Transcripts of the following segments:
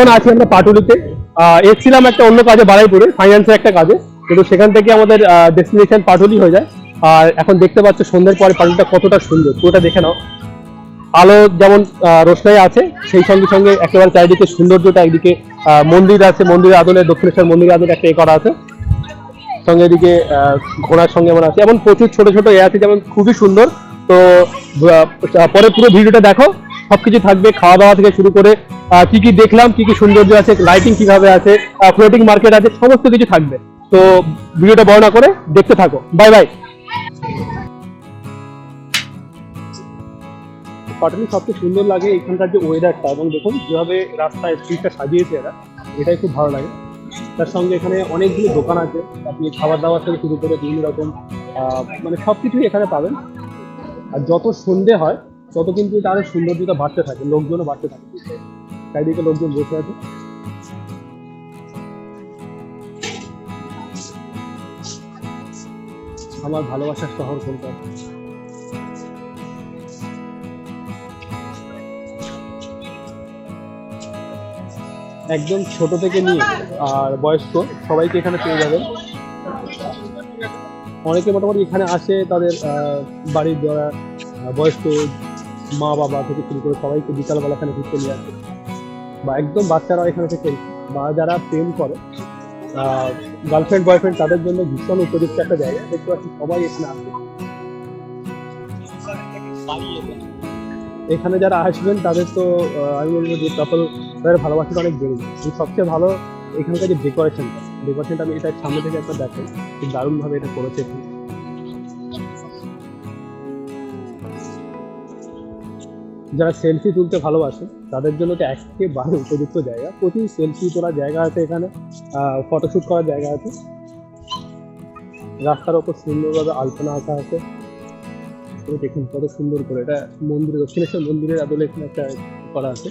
এখন আছি আমরা পাটুলিতে। এসছিলাম একটা অন্য কাজে বাড়াইপুরে ফাইন্যান্সের একটা কাজে। কিন্তু সেখান থেকে আমাদের ডেস্টিনেশন পাটুলি হয়ে যায়। আর এখন দেখতে পাচ্ছ সন্ধ্যের পরে পাটুলিটা কতটা সুন্দর। পুরোটা দেখে নাও। আলো যেমন রোশনাই আছে, সেই সঙ্গে সঙ্গে একেবারে চারিদিকে সৌন্দর্যটা একদিকে মন্দির আছে, মন্দিরের আদলে দক্ষিণেশ্বর মন্দিরের আদলে একটা এ করা আছে। সঙ্গে এদিকে ঘোড়ার সঙ্গে এমন আছে। এমন প্রচুর ছোট ছোট এ আছে, যেমন খুবই সুন্দর। তো পরে পুরো ভিডিওটা দেখো। সবকিছু থাকবে খাওয়া দাওয়া থেকে শুরু করে কি কি দেখলাম, কি কি সৌন্দর্য আছে লাইটিং কীভাবে আছে ফ্লোটিং মার্কেট আছে, সমস্ত কিছু থাকবে। তো ভিডিওটা বর্ণনা করে দেখতে থাকো। বাই বাই পাটনি সবচেয়ে সুন্দর লাগে এখানকার যে ওয়েদারটা এবং দেখুন যেভাবে রাস্তায় স্ট্রিটটা সাজিয়েছে এরা, এটাই খুব ভালো লাগে। তার সঙ্গে এখানে অনেকগুলো দোকান আছে, আপনি খাবার দাবার থেকে শুরু করে বিভিন্ন রকম মানে সব কিছুই এখানে পাবেন। আর যত সন্ধে হয় তত কিন্তু এটা আরও সৌন্দর্যটা বাড়তে থাকে লোকজনও বাড়তে থাকে চারিদিকে লোকজন বসে আছে। আমার ভালোবাসার শহর কলকাতা। একদম ছোট থেকে নিয়ে আর বয়স্ক সবাইকে এখানে পেয়ে যাবেন। অনেকে মোটামুটি এখানে আসে তাদের বাড়ির আহ, বয়স্ক মা বাবা থেকে শুরু করে সবাইকে বিকালবেলা এখানে ঘুরতে নিয়ে আসে। বা একদম বাচ্চারা এখানে থেকে বা যারা প্রেম করে গার্লফ্রেন্ড বয়ফ্রেন্ড তাদের জন্য ভীষণ উপযুক্ত একটা জায়গা। দেখতে পাচ্ছি সবাই এখানে আসে। এখানে যারা আসবেন তাদের তো আমি বলব যে কাপল তাদের ভালোবাসাটা অনেক বেড়ে যায়। সবচেয়ে ভালো এখানকার যে ডেকোরেশনটা ডেকোরেশনটা আমি এটা সামনে থেকে একটা দেখো খুব দারুণভাবে এটা করেছে যারা সেলফি তুলতে ভালোবাসে, তাদের জন্য তো একেবারে উপযুক্ত জায়গা। প্রচুর সেলফি তোলার জায়গা আছে এখানে ফটোশ্যুট করার জায়গা আছে। রাস্তার ওপর সুন্দরভাবে আলপনা আঁকা আছে। দেখুন, কত সুন্দর করে। এটা মন্দির, দক্ষিণেশ্বর মন্দিরের আদলে এখানে একটা করা আছে।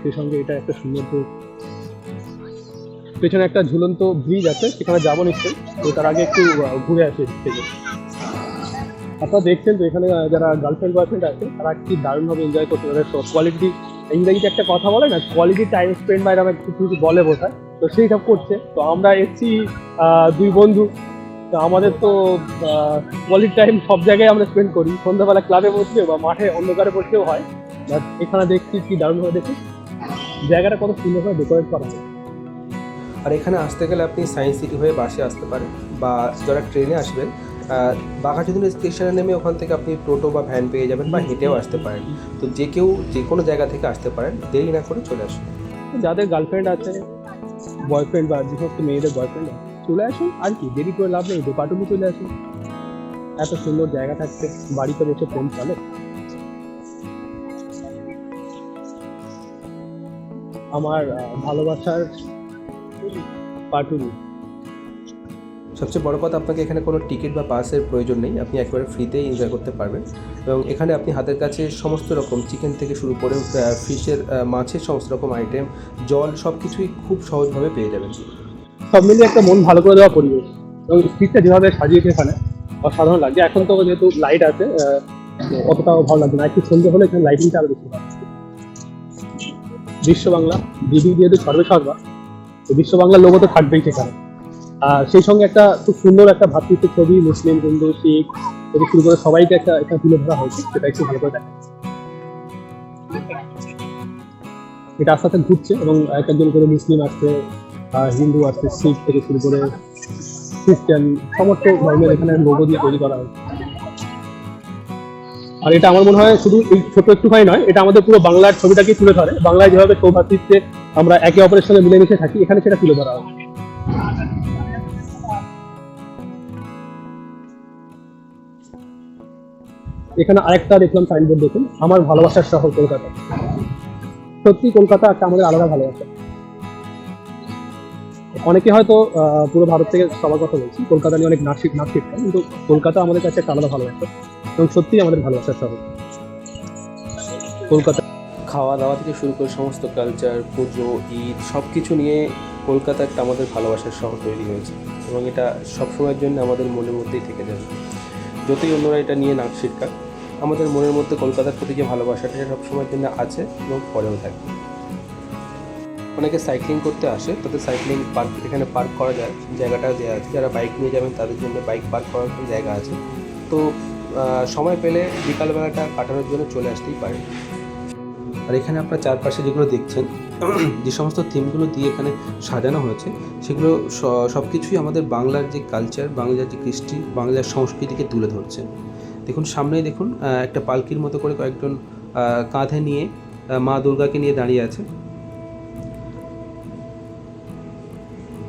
সেই সঙ্গে এটা একটা সুন্দর পেছনে একটা ঝুলন্ত ব্রিজ আছে, সেখানে যাব নিশ্চয়ই। তো তার আগে একটু ঘুরে আসি থেকে। আপনারা দেখছেন তো এখানে যারা গার্লফ্রেন্ড বয়ফ্রেন্ড আছে তারা কি দারুণভাবে এনজয় করছে তাদের কোয়ালিটি ইংরেজিতে একটা কথা বলে না কোয়ালিটি টাইম স্পেন্ড বা এরকম একটা কিছু কিছু বলে বোঝায়। তো সেই সব করছে। তো আমরা এসছি দুই বন্ধু। তো আমাদের তো কোয়ালিটি টাইম সব জায়গায় আমরা স্পেন্ড করি। সন্ধ্যাবেলা ক্লাবে বসলেও বা মাঠে অন্ধকারে বসলেও হয়। বাট এখানে দেখছি কি দারুণভাবে দেখি জায়গাটা কত সুন্দরভাবে ডেকোরেট করা হয় আর এখানে আসতে গেলে আপনি সায়েন্স সিটি হয়ে বাসে আসতে পারেন বা যারা ট্রেনে আসবেন বাঘাযতীন স্টেশনে নেমে ওখান থেকে আপনি টোটো বা ভ্যান পেয়ে যাবেন বা হেঁটেও আসতে পারেন। তো যে কেউ যে কোনো জায়গা থেকে আসতে পারেন, দেরি না করে চলে আসুন। যাদের গার্লফ্রেন্ড আছে বয়ফ্রেন্ড বা যে সমস্ত মেয়েদের বয়ফ্রেন্ড চলে আসুন। আর কি, দেরি করে লাভ নেই দোপাটুলি চলে আসুন। এত সুন্দর জায়গা থাকছে বাড়িতে বসে প্রেম চলে। আমার ভালোবাসার পাটুলি। সবচেয়ে বড় কথা, আপনাকে এখানে কোনো টিকিট বা পাসের প্রয়োজন নেই। আপনি একেবারে ফ্রিতেই এনজয় করতে পারবেন। এবং এখানে আপনি হাতের কাছে সমস্ত রকম চিকেন থেকে শুরু করে ফিশের মাছের সমস্ত রকম আইটেম জল সব কিছুই খুব সহজভাবে পেয়ে যাবেন। সব মিলিয়ে একটা মন ভালো করে দেওয়া পরিবেশ। এবং স্ট্রিটটা যেভাবে সাজিয়েছে এখানে, অসাধারণ লাগছে। এখন তো যেহেতু লাইট আছে অতটাও ভালো লাগছে না। একটু সন্ধ্যে হলে এখানে লাইটিংটা আরও বেশি ভালো। বিশ্ব বাংলা দিদি যেহেতু সর্বে সর্বা বিশ্ব বাংলার লোগো তো থাকবেই সেখানে। সেই সঙ্গে একটা খুব সুন্দর একটা ভাতৃত্ব ছবি, মুসলিম, হিন্দু, শিখ থেকে শুরু করে সবাইকে একটা একটা তুলে ধরা হয়েছে, সেটা একটু ভালো করে দেখা এটা আস্তে আস্তে ঘুরছে এবং এক একজন করে মুসলিম আসছে হিন্দু আসছে, শিখ থেকে শুরু করে খ্রিস্টান, সমস্ত ধর্মের এখানে লোগো দিয়ে তৈরি করা হয়েছে। আর এটা আমার মনে হয় শুধু এই ছোট একটুখানি নয়, এটা আমাদের পুরো বাংলার ছবিটাকে তুলে ধরে। বাংলায় যেভাবে সৌভাতৃত্বে আমরা একে অপরের সঙ্গে মিলেমিশে থাকি, এখানে সেটা তুলে ধরা হয় এখানে আরেকটা দেখলাম সাইনবোর্ড দেখুন। আমার ভালোবাসার শহর কলকাতা। সত্যি কলকাতা একটা আমাদের আলাদা ভালোবাসা। অনেকে হয়তো পুরো ভারত থেকে সবার কথা বলছি। কলকাতা নিয়ে অনেক নাচিক নাচিক কিন্তু কলকাতা আমাদের কাছে একটা আলাদা ভালোবাসা। এবং সত্যি আমাদের ভালোবাসার শহর। কলকাতা খাওয়া দাওয়া থেকে শুরু করে সমস্ত কালচার পুজো, ঈদ সব কিছু নিয়ে কলকাতা একটা আমাদের ভালোবাসার শহর তৈরি হয়েছে। এবং এটা সবসময়ের জন্য আমাদের মনের মধ্যেই থেকে যাবে। যতই অন্যরা এটা নিয়ে নাক শিক্ষা আমাদের মনের মধ্যে কলকাতার প্রতি যে ভালোবাসাটা সেটা সবসময়ের জন্য আছে এবং পরেও থাকবে। অনেকে সাইক্লিং করতে আসে, তাদের সাইক্লিং পার্ক এখানে পার্ক করা যায়, জায়গাটা দেওয়া আছে, যারা বাইক নিয়ে যাবেন তাদের জন্য বাইক পার্ক করার জায়গা আছে। তো সময় পেলে বিকালবেলাটা কাটানোর জন্য চলে আসতেই পারে আর এখানে আপনার চারপাশে যেগুলো দেখছেন যে সমস্ত থিমগুলো দিয়ে এখানে সাজানো হয়েছে, সেগুলো সব কিছুই আমাদের বাংলার যে কালচার, বাংলার যে কৃষ্টি, বাংলার সংস্কৃতিকে তুলে ধরছে। দেখুন, সামনেই দেখুন একটা পালকির মতো করে কয়েকজন কাঁধে নিয়ে মা দুর্গাকে নিয়ে দাঁড়িয়ে আছে।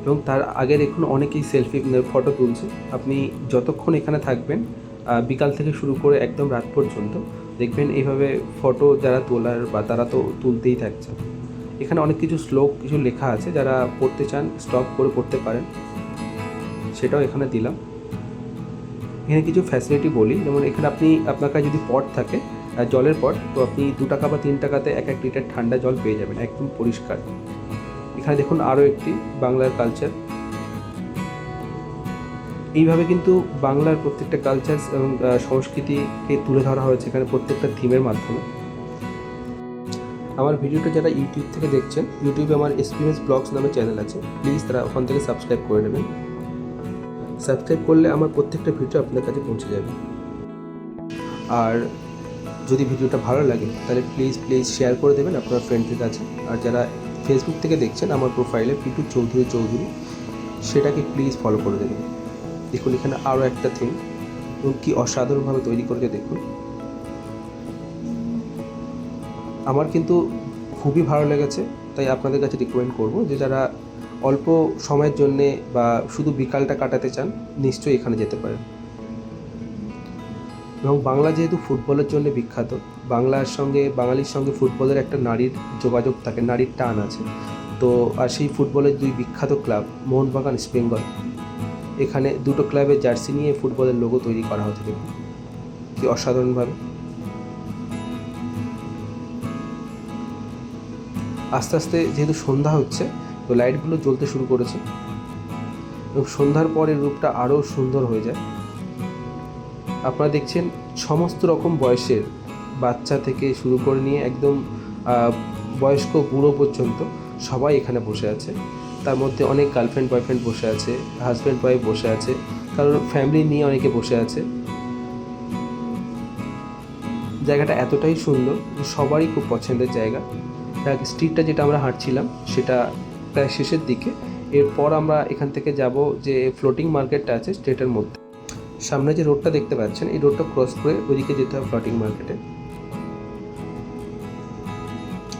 এবং তার আগে দেখুন, অনেকেই সেলফি ফটো তুলছে। আপনি যতক্ষণ এখানে থাকবেন বিকাল থেকে শুরু করে একদম রাত পর্যন্ত, দেখবেন এইভাবে ফটো যারা তোলার বা তারা তো তুলতেই থাকছে। এখানে অনেক কিছু শ্লোক, কিছু লেখা আছে যারা পড়তে চান স্টপ করে পড়তে পারেন। সেটাও এখানে দিলাম। এখানে কিছু ফ্যাসিলিটি বলি, যেমন এখানে আপনি, আপনার কাছে যদি পট থাকে জলের পট তো আপনি দু টাকা বা তিন টাকাতে এক এক লিটার ঠান্ডা জল পেয়ে যাবেন, একদম পরিষ্কার। এখানে দেখুন আরও একটি, বাংলার কালচার এইভাবে কিন্তু বাংলার প্রত্যেকটা কালচার এবং সংস্কৃতিকে তুলে ধরা হয়েছে এখানে প্রত্যেকটা থিমের মাধ্যমে। আমার ভিডিওটা যারা ইউটিউব থেকে দেখছেন, ইউটিউবে আমার এক্সপিরিয়েন্স ব্লগস নামে চ্যানেল আছে প্লিজ তারা ওখান থেকে সাবস্ক্রাইব করে নেবেন। সাবস্ক্রাইব করলে আমার প্রত্যেকটা ভিডিও আপনার কাছে পৌঁছে যাবে। আর যদি ভিডিওটা ভালো লাগে, তাহলে প্লিজ প্লিজ শেয়ার করে দেবেন আপনার ফ্রেন্ডদের কাছে। আর যারা ফেসবুক থেকে দেখছেন, আমার প্রোফাইলে পিটু চৌধুরী চৌধুরী, সেটাকে প্লিজ ফলো করে দেবেন। দেখুন, এখানে আরও একটা থিম এবং কি অসাধারণভাবে তৈরি করেছে, দেখুন। আমার কিন্তু খুবই ভালো লেগেছে, তাই আপনাদের কাছে রিকমেন্ড করব যে যারা অল্প সময়ের জন্যে বা শুধু বিকালটা কাটাতে চান, নিশ্চয়ই এখানে যেতে পারেন। এবং বাংলা যেহেতু ফুটবলের জন্য বিখ্যাত, বাংলার সঙ্গে, বাঙালির সঙ্গে ফুটবলের একটা নারীর যোগাযোগ থাকে, নারীর টান আছে। তো, আর সেই ফুটবলের দুই বিখ্যাত ক্লাব, মোহনবাগান ইস্ট বেঙ্গল এখানে দুটো ক্লাবের জার্সি নিয়ে ফুটবলের লোগো তৈরি করা হতে দেখুন কি অসাধারণভাবে। আস্তে আস্তে যেহেতু সন্ধ্যা হচ্ছে, তো লাইটগুলো জ্বলতে শুরু করেছে। এবং সন্ধ্যার পরে রূপটা আরও সুন্দর হয়ে যায়। আপনারা দেখছেন সমস্ত রকম বয়সের বাচ্চা থেকে শুরু করে নিয়ে একদম বয়স্ক বুড়ো পর্যন্ত সবাই এখানে বসে আছে। তার মধ্যে অনেক গার্লফ্রেন্ড বয়ফ্রেন্ড বসে আছে হাজব্যান্ড ওয়াইফ বসে আছে কারোর ফ্যামিলি নিয়ে অনেকে বসে আছে। জায়গাটা এতটাই সুন্দর সবারই খুব পছন্দের জায়গা। স্ট্রিটটা যেটা আমরা হাঁটছিলাম, সেটা প্রায় শেষের দিকে। এরপর আমরা এখান থেকে যাব যে ফ্লোটিং মার্কেটটা আছে স্ট্রিটের মধ্যে। সামনে যে রোডটা দেখতে পাচ্ছেন, এই রোডটা ক্রস করে ওইদিকে যেতে হবে ফ্লোটিং মার্কেটে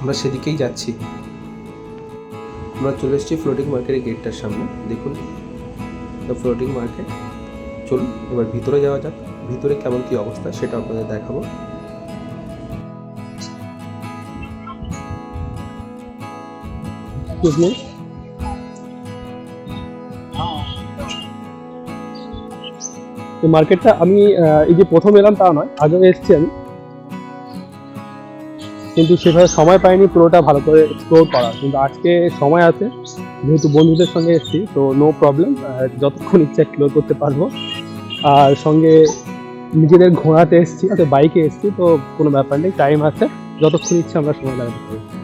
আমরা সেদিকেই যাচ্ছি। আমরা চলে এসেছি ফ্লোটিং মার্কেটের গেটটার সামনে। দেখুন ফ্লোটিং মার্কেট চলুন, এবার ভিতরে যাওয়া যাক। ভিতরে কেমন কি অবস্থা সেটা আপনাদের দেখাবো। Excuse me? এই মার্কেটটা আমি এই যে প্রথম এলাম তা নয় আগেও এসেছি আমি। কিন্তু সেভাবে সময় পাইনি পুরোটা ভালো করে এক্সপ্লোর করা কিন্তু আজকে সময় আছে যেহেতু বন্ধুদের সঙ্গে এসেছি তো নো প্রবলেম যতক্ষণ ইচ্ছা এক্সপ্লোর করতে পারব। আর সঙ্গে নিজেদের ঘোড়াতে এসেছি অর্থাৎ বাইকে এসেছি তো কোনো ব্যাপার নেই টাইম আছে যতক্ষণ ইচ্ছা আমরা সময় লাগাতে পারি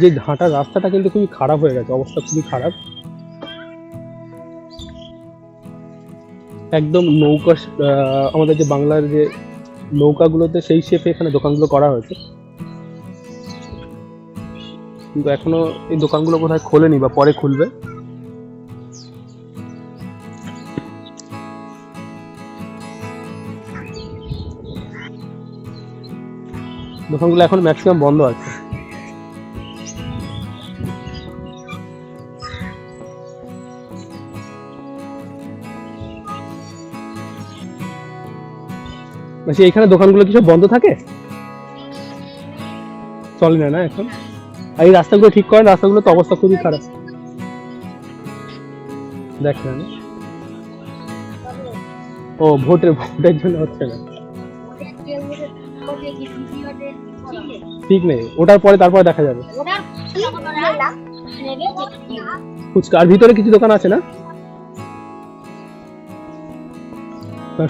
যে হাঁটার রাস্তাটা কিন্তু খুবই খারাপ হয়ে গেছে, অবস্থা খুবই খারাপ। একদম নৌকা আমাদের যে বাংলার যে নৌকাগুলোতে সেই শেপে এখানে দোকানগুলো করা হয়েছে। কিন্তু এখনও এই দোকানগুলো কোথায় খোলেনি বা পরে খুলবে। দোকানগুলো এখন ম্যাক্সিমাম বন্ধ আছে। বলছি এখানে দোকানগুলো কি সব বন্ধ থাকে? চলে না না এখন? আর এই রাস্তাগুলো ঠিক করেন রাস্তাগুলো তো অবস্থা খুবই খারাপ। দেখ না না। ও ভোটের ভোটের জন্য হচ্ছে না। ঠিক নেই ওটার পরে তারপরে দেখা যাবে। ফুচকা আর ভিতরে কিছু দোকান আছে না?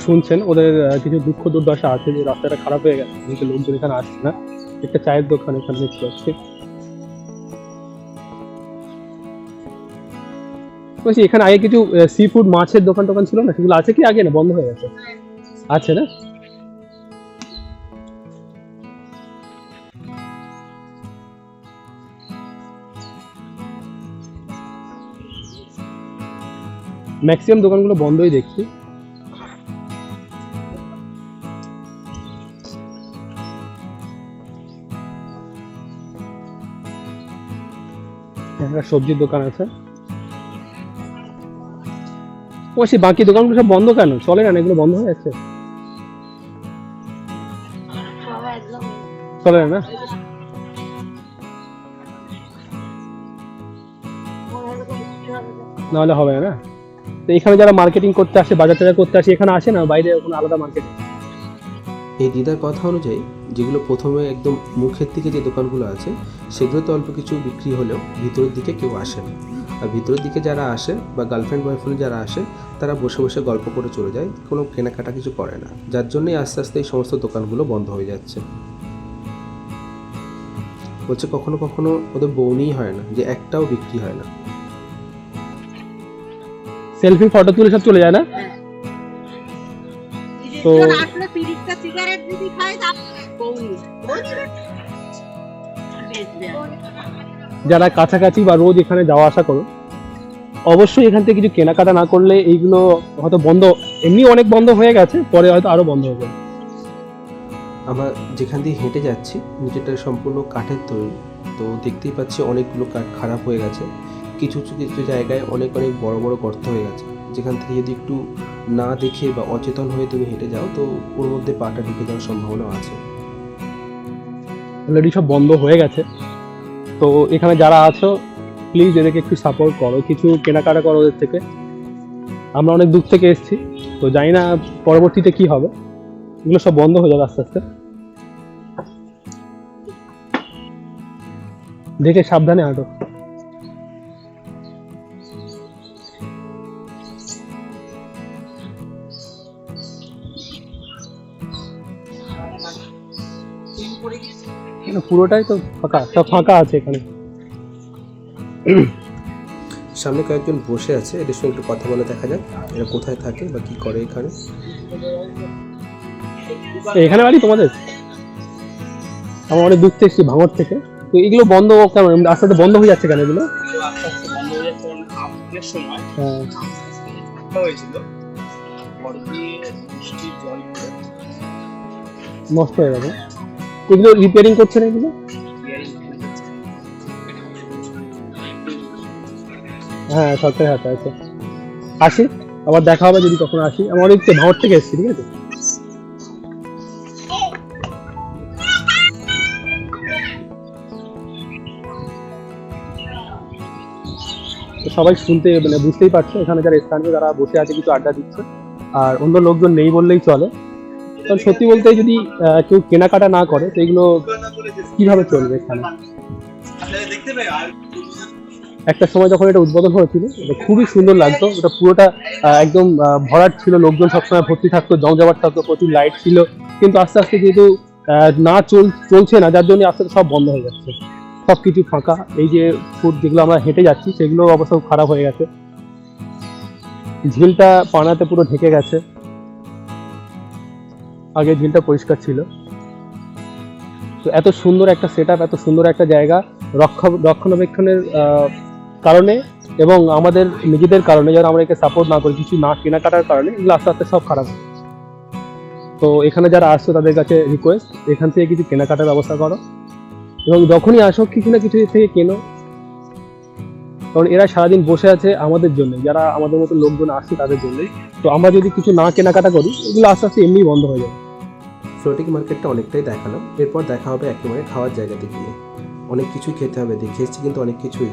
শুনছেন ওদের কিছু দুঃখ দুর্দশা আছে যে রাস্তাটা খারাপ হয়ে গেছে কিন্তু লোকজন এখানে আসছে না। একটা চায়ের দোকান এখানে দেখতে পাচ্ছি। বলছি এখানে আগে কিছু সি ফুড মাছের দোকান টোকান ছিল না? সেগুলো আছে কি আগে না? বন্ধ হয়ে গেছে? আছে না? ম্যাক্সিমাম দোকানগুলো বন্ধই দেখছি। একটা সবজির দোকান আছে। ও সে বাকি দোকানগুলো সব বন্ধ কেন? চলে না এগুলো বন্ধ হয়ে যাচ্ছে? চলে না? নাহলে হবে না। তো এখানে যারা মার্কেটিং করতে আসে বাজার টাজার করতে আসে এখানে আসে না? বাইরে কোনো আলাদা মার্কেটিং এই দিদার কথা অনুযায়ী যেগুলো প্রথমে একদম মুখের দিকে যে দোকানগুলো আছে সেগুলোতে অল্প কিছু বিক্রি হলেও ভিতরের দিকে কেউ আসে না। আর ভিতরের দিকে যারা আসে বা গার্লফ্রেন্ড বয়ফ্রেন্ড যারা আসে তারা বসে বসে গল্প করে চলে যায় কোনো কেনাকাটা কিছু করে না। যার জন্যই আস্তে আস্তে এই সমস্ত দোকানগুলো বন্ধ হয়ে যাচ্ছে। বলছে কখনো কখনো ওদের বউনিই হয় না যে একটাও বিক্রি হয় না। সেলফি ফটো তুলে সব চলে যায় না? তো- তো আসলে তিরিশটা সিগারেট যদি খায় যারা কাছাকাছি বা রোজ এখানে যাওয়া আসা করো, অবশ্যই এখান থেকে কিছু কেনাকাটা না করলে এইগুলো হয়তো বন্ধ, এমনি অনেক বন্ধ হয়ে গেছে, পরে হয়তো আরও বন্ধ হবে আমরা যেখান দিয়ে হেঁটে যাচ্ছি নিচেটা সম্পূর্ণ কাঠের তৈরি। তো দেখতেই পাচ্ছি অনেকগুলো কাঠ খারাপ হয়ে গেছে। কিছু কিছু জায়গায় অনেক অনেক বড় বড় গর্ত হয়ে গেছে। যেখান থেকে যদি একটু না দেখে বা অচেতন হয়ে তুমি হেঁটে যাও, তো ওর মধ্যে পাটা ঢুকে যাওয়ার সম্ভাবনা আছে। অলরেডি সব বন্ধ হয়ে গেছে। তো এখানে যারা আছো প্লিজ এদেরকে একটু সাপোর্ট করো। কিছু কেনাকাটা করো ওদের থেকে। আমরা অনেক দূর থেকে এসেছি। তো জানি না পরবর্তীতে কি হবে। এগুলো সব বন্ধ হয়ে যাবে আস্তে আস্তে। দেখে সাবধানে হাঁটো। পুরোটাই তো ফাঁকা সব ফাঁকা আছে এখানে। সামনে কয়েকজন বসে আছে এদের সঙ্গে একটু কথা বলে দেখা যাক এরা কোথায় থাকে বা কি করে এখানে। এখানে বাড়ি তোমাদের? আমরা অনেক দূর থেকে ভাঙর থেকে। তো এগুলো বন্ধ কেন? এমনি আস্তে আস্তে বন্ধ হয়ে যাচ্ছে কেন এগুলো? হয়ে। হ্যাঁ নষ্ট হয়ে গেছে। এগুলো রিপেয়ারিং করছে না এগুলো? হয়ে সরকারি হাতে আছে। আসি, আবার দেখা হবে যদি কখনো আসি। আমরা অনেক ভাঙর থেকে এসেছি, ঠিক আছে? সবাই শুনতে মানে বুঝতেই পারছ, এখানে যারা স্থানীয়, যারা বসে আছে, কিছু আড্ডা দিচ্ছে। আর অন্য লোকজন নেই বললেই চলে। কারণ সত্যি বলতে যদি কেউ কেনাকাটা না করে, তো এগুলো কীভাবে চলবে এখানে? একটা সময় যখন এটা উদ্বোধন হয়েছিল, এটা খুবই সুন্দর লাগতো। ওটা পুরোটা একদম ভরাট ছিল, লোকজন সবসময় ভর্তি থাকতো জমজমাট থাকতো, প্রচুর লাইট ছিল। কিন্তু আস্তে আস্তে যেহেতু না চল, চলছে না, যার জন্য আস্তে আস্তে সব বন্ধ হয়ে যাচ্ছে। সব কিছু ফাঁকা। এই যে ফুট যেগুলো আমরা হেঁটে যাচ্ছি সেগুলো অবস্থা খারাপ হয়ে গেছে। ঝিলটা পানাতে পুরো ঢেকে গেছে। আগে ঝিলটা পরিষ্কার ছিল। তো এত সুন্দর একটা সেট এত সুন্দর একটা জায়গা রক্ষা, রক্ষণাবেক্ষণের কারণে এবং আমাদের নিজেদের কারণে, যারা আমরা একে সাপোর্ট না করি, কিছু না কেনাকাটার কারণে, এগুলো আস্তে আস্তে সব খারাপ। তো এখানে যারা আসছো তাদের কাছে রিকোয়েস্ট এখান থেকে কিছু কেনাকাটার ব্যবস্থা করো। এবং যখনই আসো, কিছু না কিছু থেকে কেনো। কারণ এরা সারাদিন বসে আছে আমাদের জন্য যারা আমাদের মতো লোকজন আসছে তাদের জন্যই। তো আমরা যদি কিছু না কেনাকাটা করি, এগুলো আস্তে আস্তে এমনিই বন্ধ হয়ে যাবে। ফ্লোটিং মার্কেটটা অনেকটাই দেখালাম। এরপর দেখা হবে একেবারে খাওয়ার জায়গাতে গিয়ে। অনেক কিছুই খেতে হবে, দেখে এসেছি কিন্তু অনেক কিছুই।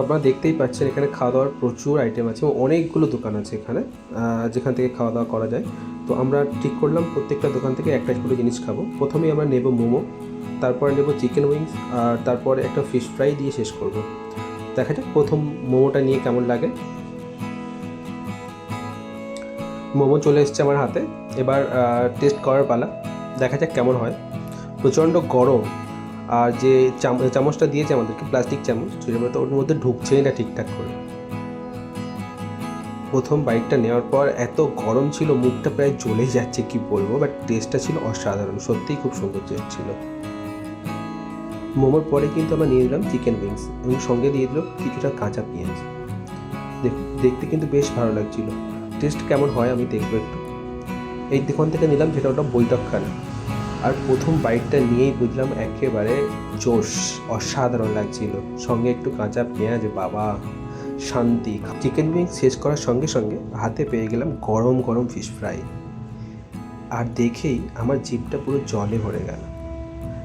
আপনারা দেখতেই পাচ্ছেন এখানে খাওয়া দাওয়ার প্রচুর আইটেম আছে এবং অনেকগুলো দোকান আছে এখানে যেখান থেকে খাওয়া দাওয়া করা যায়। তো আমরা ঠিক করলাম প্রত্যেকটা দোকান থেকে একটা করে জিনিস খাব। প্রথমেই আমরা নেব মোমো, তারপর নেব চিকেন উইংস আর তারপরে একটা ফিশ ফ্রাই দিয়ে শেষ করব। দেখা যাক প্রথম মোমোটা নিয়ে কেমন লাগে। মোমো চলে এসছে আমার হাতে। এবার টেস্ট করার পালা। দেখা যাক কেমন হয়। প্রচণ্ড গরম। আর যে চাম- চামচটা দিয়েছে আমাদেরকে প্লাস্টিক চামচ সেটা তো ওর মধ্যে ঢুকছেই না ঠিকঠাক করে। প্রথম বাইকটা নেওয়ার পর এত গরম ছিল, মুখটা প্রায় জ্বলে যাচ্ছে, কি বলব? বাট টেস্টটা ছিল অসাধারণ। সত্যিই খুব সুন্দর টেস্ট ছিল। মোমোর পরে কিন্তু আমরা নিয়ে নিলাম চিকেন উইংস এবং সঙ্গে দিয়ে দিল কিছুটা কাঁচা পেঁয়াজ। দেখ- দেখতে কিন্তু বেশ ভালো লাগছিল। টেস্ট কেমন হয় আমি দেখব একটু। এই দোকান থেকে নিলাম, যেটা ওটা বৈঠকখানা। আর প্রথম বাইকটা নিয়েই বুঝলাম একেবারে জোশ, অসাধারণ লাগছিল। সঙ্গে একটু কাঁচা পেঁয়াজ, বাবা, শান্তি। চিকেন উইংস শেষ করার সঙ্গে সঙ্গে হাতে পেয়ে গেলাম গরম গরম ফিশ ফ্রাই আর দেখেই আমার জিভটা পুরো জলে ভরে গেল।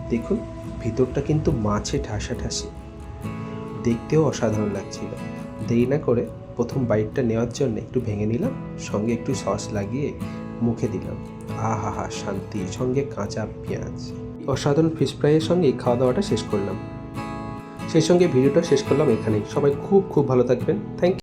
দেখুন, ভিতরটা কিন্তু মাছে ঠাসাঠাসি। দেখতেও অসাধারণ লাগছিল। দেরি না করে প্রথম বাইটটা নেওয়ার জন্য একটু ভেঙে নিলাম, সঙ্গে একটু সস লাগিয়ে মুখে দিলাম। আহা হা, শান্তি। সঙ্গে কাঁচা পেঁয়াজ। অসাধারণ ফিশ ফ্রাইয়ের সঙ্গে খাওয়া দাওয়াটা শেষ করলাম। সেই সঙ্গে ভিডিওটা শেষ করলাম এখানেই। সবাই খুব খুব ভালো থাকবেন। থ্যাংক